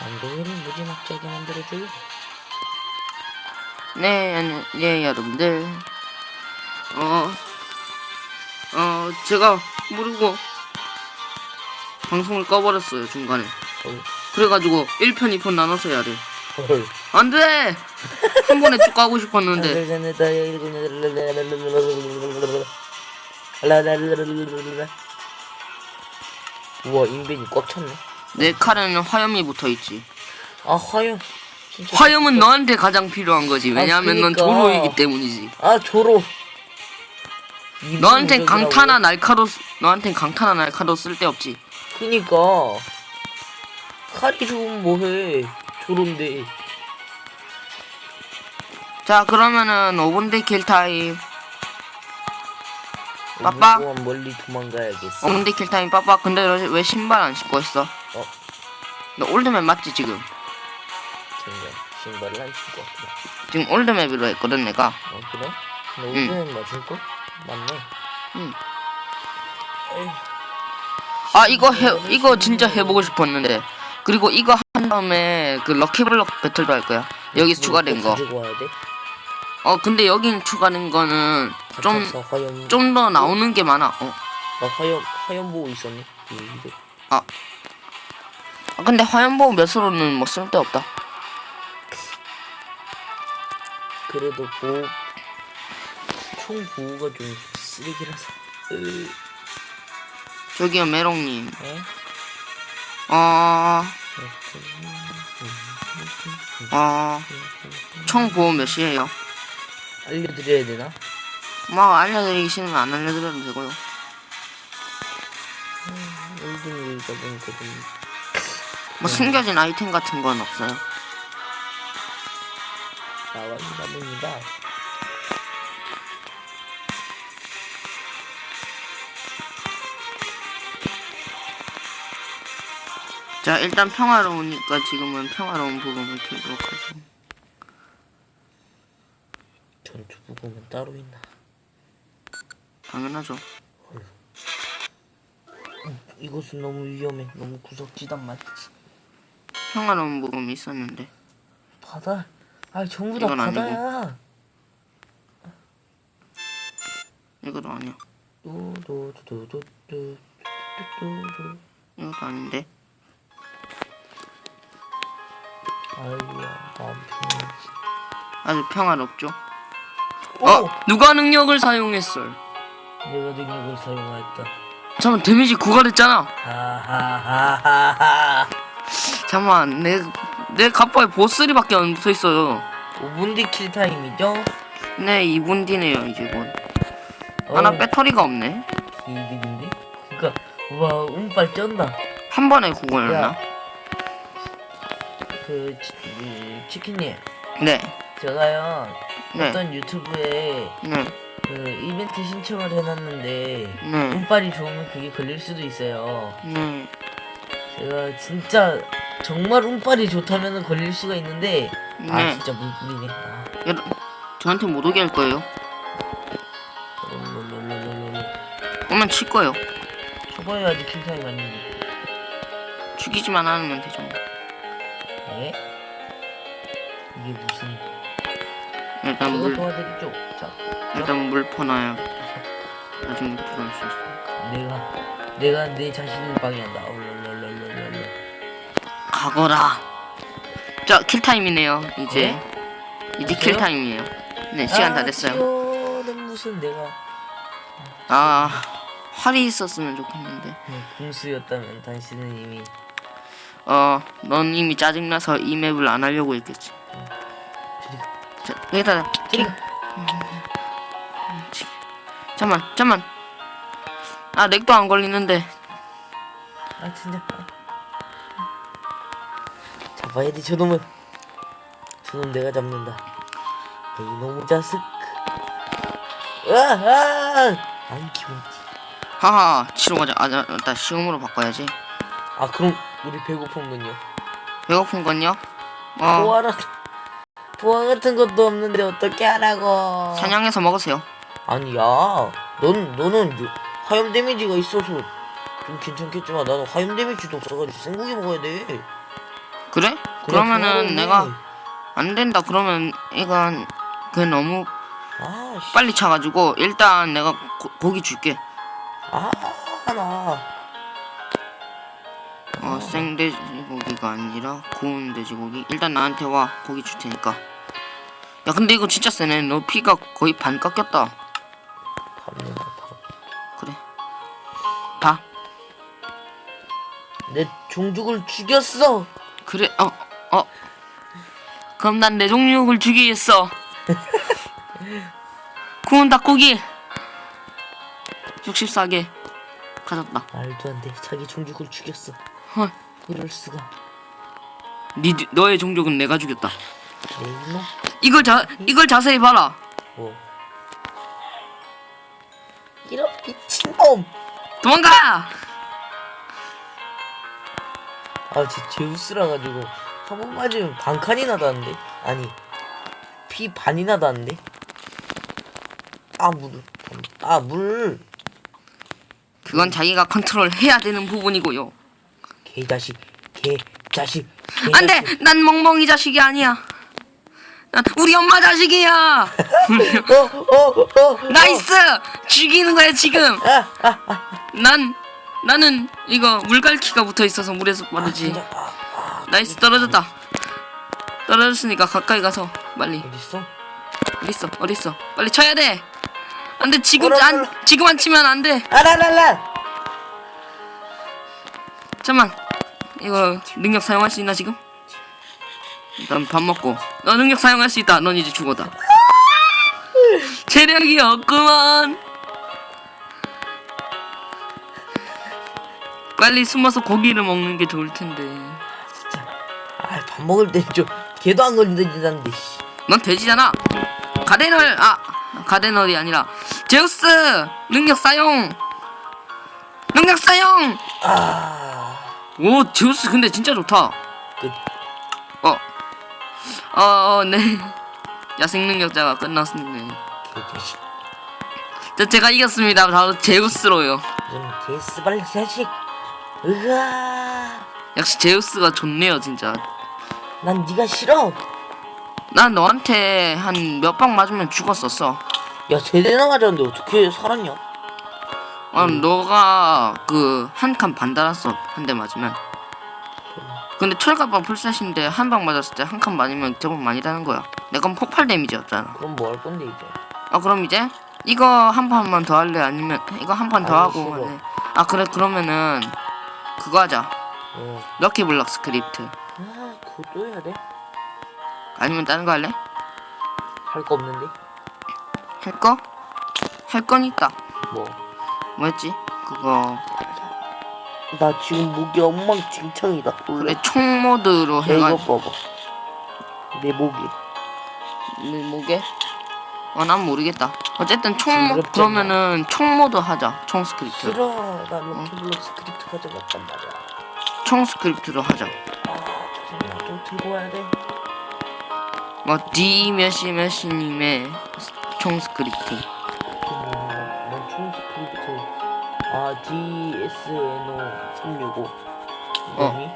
엉덩이를 무지막지하게 만들어줘요. 네, 네, 여러분들. 어, 어, 제가 모르고 방송을 꺼버렸어요, 중간에. 어, 그래가지고 1편, 2편 나눠서 해야 돼. 헐. 안 돼! 한 번에 쭉 가고 싶었는데. 우와 인벤이 꽉 찼네. 내 칼에는 화염이 붙어 있지. 아 화염. 진짜. 화염은 너한테 가장 필요한 거지. 왜냐하면 넌 그니까. 조로이기 때문이지. 아 조로. 너한텐? 강타나 날카로, 쓰- 너한텐 강타나 날카로 쓸데없지. 그니까 칼이 좋으면 뭐해 조로인데. 자, 그러면은 5분 뒤킬 타임. 빠빠. 멀리 도망가야겠어. 5분 뒤킬 타임 빠빠. 근데 너왜 신발 안 신고 있어? 어, 너 올드맵 맞지 지금? 정말 신발을 안 신고 왔구나. 지금 올드맵으로 했거든 내가. 어 그래? 너 응. 오늘은 맞을 거? 맞네. 응. 에휴, 아 이거 해 이거 진짜 해보고 싶었는데. 그리고 이거 한 다음에 그 럭키블럭 배틀도 할 거야. 여기서 뭐 추가된 또 거. 가지고 와야 돼? 어 근데 여긴 추가된 거는 좀좀 갇혀서 화염. 더 나오는 게 많아. 어. 나 화염 화염 보고 있었네. 이거. 아 근데 화염보호 몇으로는 뭐 쓸데없다. 그래도 보호 총 보호가 좀 쓰레기라서. 으, 저기요 메롱님. 에? 어. 어. 총 보호 몇이에요? 알려드려야 되나? 뭐 알려드리기 싫으면 안 알려드려도 되고요. 보니까 좀 뭐 숨겨진 아이템 같은 건 없어요. 나와 봅니다. 자 일단 평화로우니까 지금은 평화로운 부분을 켜도록 하죠. 전투 부검은 따로 있나? 당연하죠. 이곳은 너무 위험해. 너무 구석지단 말이지. 평화로운 부분이 있었는데 바다. 아 전부 다 이건 아니고. 바다야. 이것도 아니야. 이것도 아닌데. 아이야 마음 편하지. 아주 평화롭죠. 오! 어 누가 능력을 사용했어? 내가 능력을 사용하였다. 잠깐 데미지 구가 됐잖아. 하하하하하. 잠만 내내 갑바에 보스리밖에 안 붙어 있어요. 5분 뒤 킬 타임이죠? 네 2분 뒤네요 이제 곧. 아나 어, 배터리가 없네. 이득인데? 그니까 와 운빨 쩐다. 한 번에 구걸렸나? 야. 그 치, 이, 치킨님 네. 제가요 네. 어떤 유튜브에 네. 그 이벤트 신청을 해놨는데 네. 운빨이 좋으면 그게 걸릴 수도 있어요. 네. 제가 진짜 정말 운빨이 좋다면 걸릴 수가 있는데 아 네. 진짜 물뿌리네. 아, 여러, 저한테 못 오게 할 거예요. 롤롤롤롤롤. 오면 칠 거예요. 초보해야지 킬타임 아닌데. 죽이지만 않으면 되죠. 예? 이게 무슨? 일단 물 도와드리죠. 자, 일단 물 퍼놔야 나중에 들어올 수 있어. 내가 내가 내 자신을 방해한다. 어, 롤롤롤롤롤. 가거라. 자, 킬 타임이네요. 이제 이제 킬 됐어요? 타임이에요. 네, 시간 다 됐어요. 는 무슨 내가 아, 활이 있었으면 좋겠는데. 네, 궁수였다면 당신은 이미 어, 넌 이미 짜증나서 이 맵을 안 하려고 했겠지. 자, 여기다 저리 잠만, 잠만. 아, 렉도 안 걸리는데. 아 진짜 잡아야 돼 저놈을. 저놈 내가 잡는다. 이놈의 자식. 으아 안 기분지. 하하, 치러 가자. 아, 나, 나 시험으로 바꿔야지. 아 그럼 우리 배고픈군요. 배고픈 건요? 어, 보아라 보아 같은 것도 없는데 어떻게 하라고. 사냥해서 먹으세요. 아니야. 넌 너는 요- 화염 데미지가 있어서 좀 괜찮겠지만 나는 화염 데미지도 없어가지고 생고기 먹어야 돼 그래? 그러면은 내가 안 된다 그러면 이건 그 너무 아, 씨. 빨리 차가지고 일단 내가 고, 고기 줄게 아, 나. 어 생돼지고기가 아니라 구운 돼지고기 일단 나한테 와 고기 줄 테니까 야 근데 이거 진짜 세네 너 피가 거의 반 깎였다 갑니다. 밥. 그래 봐내 종족을 죽였어. 그래 어 어. 그럼 난내 종육을 주기겠어 구운 닭고기 64개 가졌다 말도 안 돼. 자기 종족을 죽였어. 헐 이럴 수가. 니 너의 종족은 내가 죽였다 내 이놈. 이걸 자 이걸 자세히 봐라 뭐. 이런 미친놈. 도망가 아, 쟤 제우스라 가지고 한 번 맞으면 반 칸이 나 다는데. 아니. 피 반이 나 다는데. 아, 물. 아, 물. 그건 자기가 컨트롤해야 되는 부분이고요 개 자식. 개 자식. 안돼 개자식. 난 멍멍이 자식이 아니야 난 우리 엄마 자식이야 어, 어, 어. 나이스 죽이는 거야 지금 아, 아, 아. 난 나는 이거 물갈퀴가 붙어 있어서 물에서 아, 빠르지. 진짜. 아, 아. 나이스 떨어졌다. 떨어졌으니까 가까이 가서 빨리. 어딨어? 어딨어? 어딨어? 빨리 쳐야 돼. 안돼 지금 안. 지금 안 치면 안 돼. 아라라라. 잠만. 이거 능력 사용할 수 있나 지금? 일단 밥 먹고. 너 능력 사용할 수 있다. 넌 이제 죽어다. 체력이 없구만 빨리 숨어서 고기를 먹는 게 좋을 텐데 진짜. 아, 밥 먹을 때좀 개도 안 걸린다는데. 씨. 넌 돼지잖아 가데널 아 가데널이 아니라 제우스 능력 사용 능력 사용 아. 오 제우스 근데 진짜 좋다 끝. 어. 어, 어, 네. 야생 능력자가. 개자식. 저 제가 이겼습니다. 바로 제우스로요. 좀 개스발 자식. 으아. 역시 제우스가 좋네요, 진짜. 난 네가 싫어. 난 너한테 한 몇 방 맞으면 죽었었어. 야, 세대나 맞았는데 어떻게 살았냐? 아, 너가 그 한 칸 반 달았어. 한 대 맞으면. 근데 철갑방 풀셋인데 한 방 맞았을 때 한 칸 맞으면 제법 많이 다는 거야. 내가 폭발 데미지였잖아. 그럼 뭐 할 건데 이제? 아 그럼 이제 이거 한 판만 더 할래? 아니면 이거 한 판 더 아니, 하고 싫어. 할래? 아 그래 그러면은 그거 하자. 어. 럭키블럭 스크립트. 아, 그것도 해야 돼? 아니면 다른 거 할래? 할 거 없는데? 할 거? 할건 있다. 뭐? 뭐였지? 그거 나 지금 목이 엉망진창이다. 그래 총 모드로 야, 이거 해가 봐봐. 내 목이. 내 목에? 어난 모르겠다. 어쨌든 총 모, 징그럽지 그러면은 총 모드 하자. 총 스크립트. 싫어. 나 럭키블럭 스크립트 가져갔단 말이야. 총 스크립트로 하자. 아, 짜증나. 좀 들고 와야 돼. 뭐 D 몇시 몇시님의 총 스크립트. 넌총 스크립트. 아, DSNO 365. 이거니?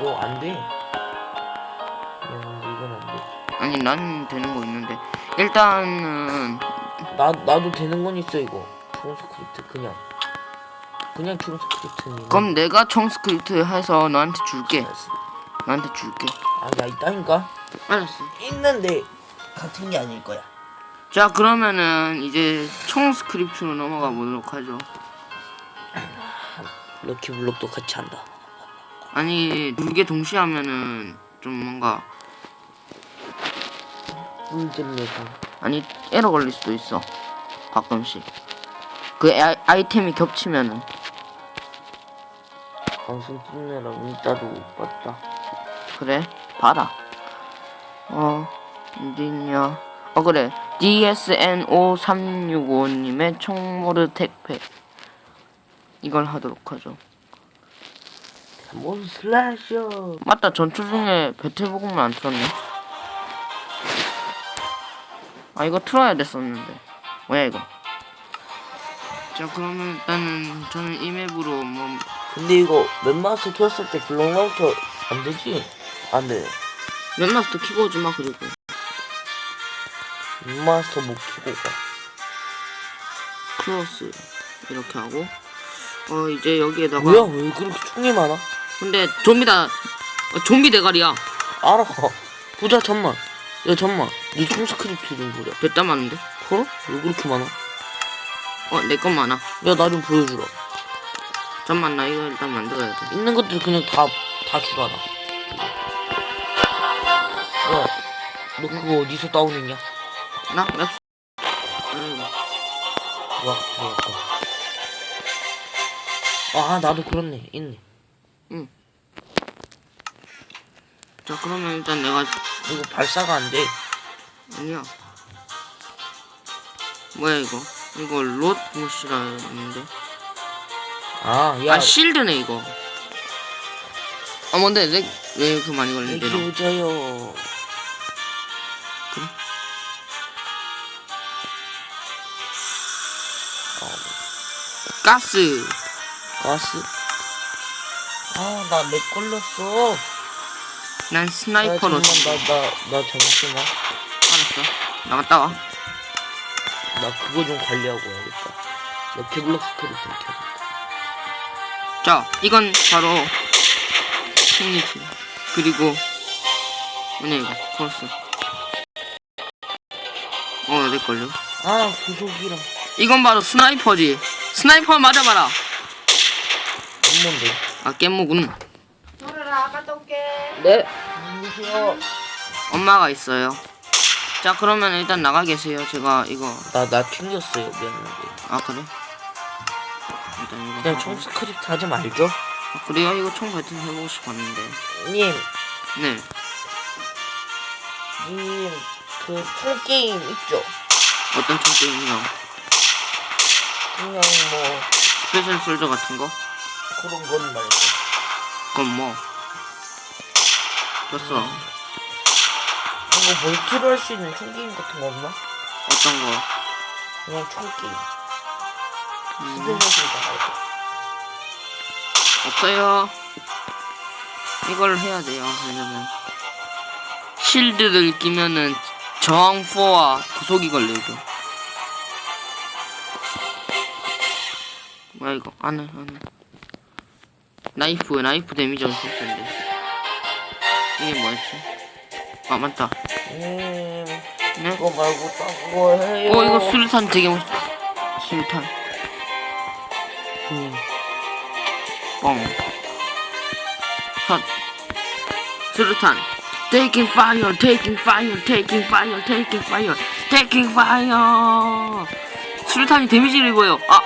이거 안 돼. 아니 난 되는 거 있는데 일단은 나 나도 되는 건 있어 이거. 총 스크립트 그냥. 그냥 총 스크립트니. 그럼 내가 총 스크립트 해서 너한테 줄게. 너한테 줄게. 아야 있다니까. 알았어. 있는데 같은 게 아닐 거야. 자 그러면은 이제 총 스크립트로 넘어가 보도록 하죠. 럭키블럭도 같이 한다. 아니 두 개 동시에 하면은 좀 뭔가 내고. 아니 에러 걸릴 수도 있어. 가끔씩. 그 아이, 아이템이 겹치면은 방송 찍느라 문자도 못 봤다. 그래 봐라. 어 어딨냐? 어 그래 DSN 5365님의 총모르 택배 이걸 하도록 하죠. 뭔 슬래셔. 맞다 전투 중에 배틀보급만 안 틀었네. 아 이거 틀어야 됐었는데 뭐야 이거? 자 그러면 일단은 저는 이 맵으로 뭐 근데 이거 맵마스터 켰을 때 블록마우터 안 되지? 안 돼. 웹마스터 키고 오지 마 그리고 맵마스터 못 키고 가. 크로스 이렇게 하고 어 이제 여기에다가 뭐야 왜 그렇게 총이 많아? 근데 좀비 다 어, 좀비 대가리야 알아. 보자 잠만. 야 잠만. 네 총 스크립트 좀 보자. 몇단 많은데 그래? 왜 그렇게 많아? 어 내 건 많아 야 나 좀 보여주라. 잠만 나 이거 일단 만들어야 돼 있는 것들 그냥 다, 다 주라, 나. 야, 너 그거 어디서 다운했냐? 나? 맵 음, 와, 들어갔다. 아, 나도 그렇네. 있네. 자 그러면 일단 내가 이거 발사가 안 돼. 아니야 뭐야 이거 이거 롯무시라 했는데 아, 야, 아 실드네 이거 아 뭔데 내, 왜 이렇게 많이 걸리는데 여기 너 오자요. 그래? 어, 가스 가스. 아, 나 렉 걸렸어. 난 야, 스나이퍼로 잠깐만, 나, 나, 나 잠시만. 알았어 나갔다 와 나 그거 좀 관리하고 와야겠다. 나 케블럭 스크립트 켜야겠다. 자, 이건 바로 생리지. 그리고 뭐냐 이거 크로스. 어, 내 걸려. 아, 구속이랑. 이건 바로 스나이퍼지. 스나이퍼 맞아봐라. 엄뭔데 아, 깻모군. 노래라 갔다 올게. 네. 안녕하세요. 엄마가 있어요. 자, 그러면 일단 나가 계세요. 제가 이거 나, 나 튕겼어요. 미안한데. 아 그래? 일단 이거 그냥 하고. 총 스크립트 하지 말죠. 아, 그래요? 이거 총 배팅 해보고 싶었는데. 님, 네. 님, 그 총 게임 있죠? 어떤 총 게임이요? 그냥 뭐 스페셜 솔저 같은 거? 그런 건 말고. 그건 뭐? 됐어. 이거 멀티를 할수 있는 총 게임 같은 거 없나? 어떤 거? 그냥 총 게임. 음, 말고. 없어요. 이걸 해야 돼요. 왜냐면 실드를 끼면은 저항포와 구속이 걸리죠. 뭐야 이거 안해 안해. 나이프 나이프 데미지 엄청 센데. 이게 뭐였지? 아 맞다. 님, 네? 이거 말고 딴 거 해요. 어 이거 수류탄 되게 멋있. 수류탄. 음, 뻥. 샷. 수류탄. Taking fire, taking fire, taking fire, taking fire, taking fire. 수류탄이 데미지를 입어요. 아,